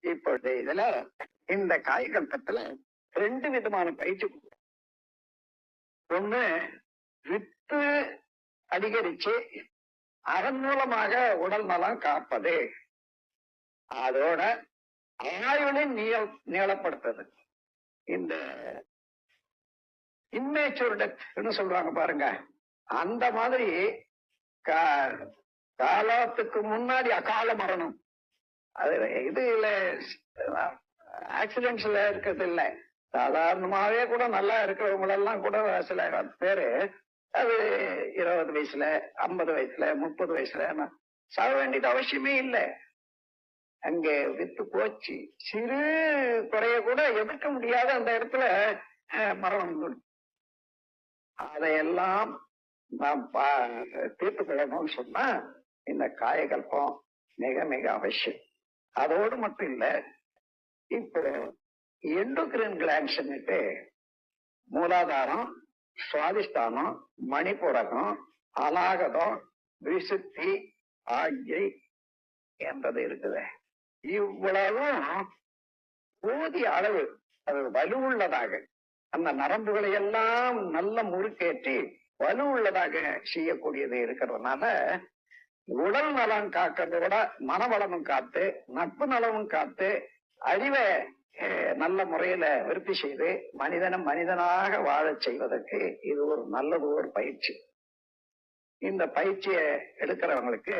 இப்பொழுது இதுல இந்த காய்கல்பத்துல ரெண்டு விதமான பயிற்சி ஒண்ணு வித்து அதிகரிச்சு அதன் மூலமாக உடல் நலம் காப்பது. அதோட ஆயுளின் நீள நீளப்படுத்துது இந்த இன்மேச்சூர் சொல்றாங்க பாருங்க? அந்த மாதிரி காலத்துக்கு முன்னாடி அகால மரணம். அது இது இல்ல ஆக்சிடென்ட்ஸ்ல இருக்கிறது இல்ல சாதாரணமாவே கூட நல்லா இருக்கிறவங்க எல்லாம் கூட சில பேரு அது இருபது வயசுல ஐம்பது வயசுல முப்பது வயசுல சாக வேண்டியது அவசியமே இல்லை. அங்கே வித்து போச்சு. சிறு குறைய கூட எதிர்க்க முடியாத அந்த இடத்துல மரணம் அதையெல்லாம் நாம் தீர்த்து கொள்ளணும்னு சொன்னா இந்த காயகல்பம் மிக மிக அவசியம். அதோடு மட்டும் இல்ல இப்போ எண்டோகிரின் கிளான்ஸ்ன்னுட்டு மூலாதாரம் சுவாதிஷ்டானம் மணிப்புரகம் அலாகதம் விசுத்தி ஆகிய என்றது இருக்குது. இவ்வளவும் போதிய அளவு அது வலுவுள்ளதாக அந்த நரம்புகளை எல்லாம் நல்ல முறுக்கேற்றி வலுவுள்ளதாக செய்யக்கூடியது இருக்கிறதுனால உடல் நலம் காக்கிறத விட மனவளமும் காத்து நட்பு நலமும் காத்து அறிவை அஹ், நல்ல முறையில விருத்தி செய்து மனிதனும் மனிதனாக வாழச் செய்வதற்கு இது ஒரு நல்லது ஒரு பயிற்சி. இந்த பயிற்சியை எடுக்கிறவங்களுக்கு